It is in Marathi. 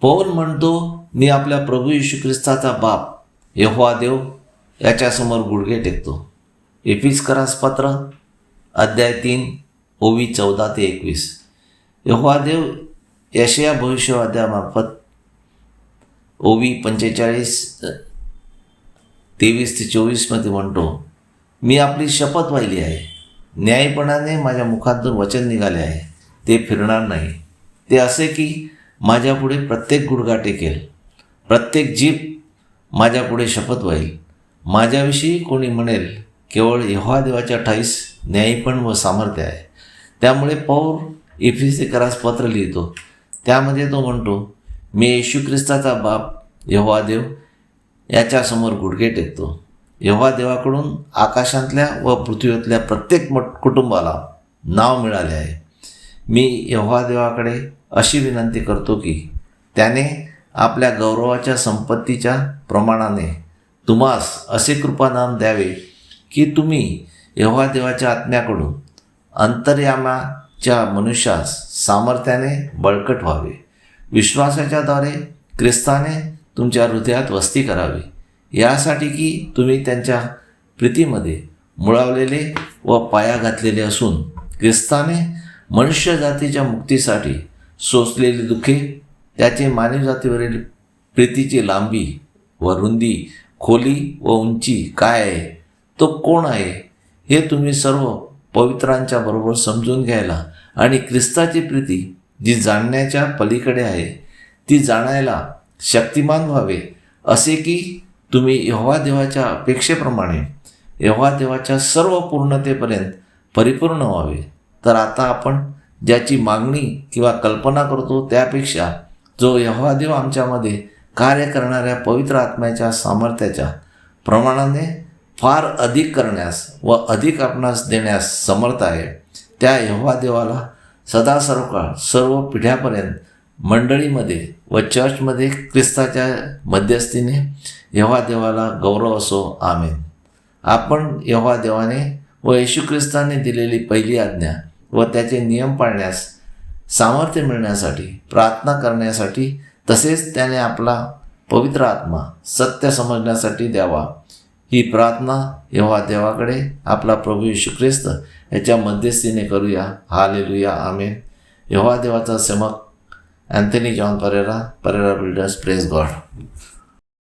पौल म्हणतो मी आपल्या प्रभू येशू ख्रिस्ताचा बाप यहोवा देव याच्यासमोर गुडघे टेकतो. करास पत्र अध्याय तीन ओवी चौदा ते एकवीस. यहोवा देव यशया भविष्यवाद्यामार्फत ओवी पंचेचाळीस तेवीस ते चोवीसमध्ये म्हणतो मी आपली शपथ वाहिली आहे. न्यायपणाने माझ्या मुखातून वचन निघाले आहे. ते फिरणार नाही. ते असे की माझ्यापुढे प्रत्येक गुडघा टेकेल प्रत्येक जीप माझ्यापुढे शपथ होईल माझ्याविषयी कोणी म्हणेल केवळ यहोवा देवाच्या ठाईस न्यायपण व सामर्थ्य आहे. त्यामुळे पौर इफिसिकरास पत्र लिहितो. त्यामध्ये तो म्हणतो मी येशू ख्रिस्ताचा बाप यहोवा देव याच्यासमोर गुडघे टेकतो. यहोवा देवाकडून आकाशातल्या व पृथ्वीतल्या प्रत्येक मट कुटुंबाला नाव मिळाले आहे. मी यहोवा देवाकडे अशी विनंती करतो की त्याने आपल्या गौरवाच्या संपत्तीच्या प्रमाणाने तुम्हास असे कृपादान द्यावे की तुम्ही यहोवा देवाच्या आत्म्याकडून अंतर्यामाच्या मनुष्यास सामर्थ्याने बळकट व्हावे. विश्वासाच्याद्वारे ख्रिस्ताने तुमच्या हृदयात वस्ती करावी. यासाठी की तुम्ही त्यांच्या प्रीतीमध्ये मुळावलेले व पाया घातलेले असून ख्रिस्ताने मनुष्य जातीच्या मुक्तीसाठी सोसलेली दुःखे त्याचे मानव जातीवरील प्रीतीची लांबी व रुंदी खोली व उंची काय आहे? तो कोण आहे? हे तुम्ही सर्व पवित्रांच्या बरोबर समजून घ्यायला आणि ख्रिस्ताची प्रीती जी जाणण्याच्या पलीकडे आहे ती जाणायला शक्तिमान व्हावे असे की तुम्ही यव्हा देवाच्या अपेक्षेप्रमाणे यहोवा देवाच्या सर्व पूर्णतेपर्यंत परिपूर्ण व्हावे. तर आता आपण ज्याची मागणी किंवा कल्पना करतो त्यापेक्षा जो यहोवादेव आमच्यामध्ये कार्य करणाऱ्या पवित्र आत्म्याच्या सामर्थ्याच्या प्रमाणाने फार अधिक करण्यास व अधिक आपणास देण्यास समर्थ आहे त्या यहोवादेवाला सदा सर्व काळ सर्व पिढ्यापर्यंत मंडळीमध्ये व चर्चमध्ये ख्रिस्ताच्या मध्यस्थीने यहोवादेवाला गौरव असो आमेन. आपण यहोवादेवाने व येशू ख्रिस्ताने दिलेली पहिली आज्ञा व त्याचे नियम पाळण्यास सामर्थ्य मिळण्यासाठी प्रार्थना करण्यासाठी तसेच त्याने आपला पवित्र आत्मा सत्य समजण्यासाठी द्यावा. ही प्रार्थना यहोवा देवाकडे आपला प्रभू यशू ख्रिस्त याच्या मध्यस्थीने करूया. हालेलुया. आमेन. यहोवा देवाचा सेमक Anthony John Pereira Pereira builders praise God.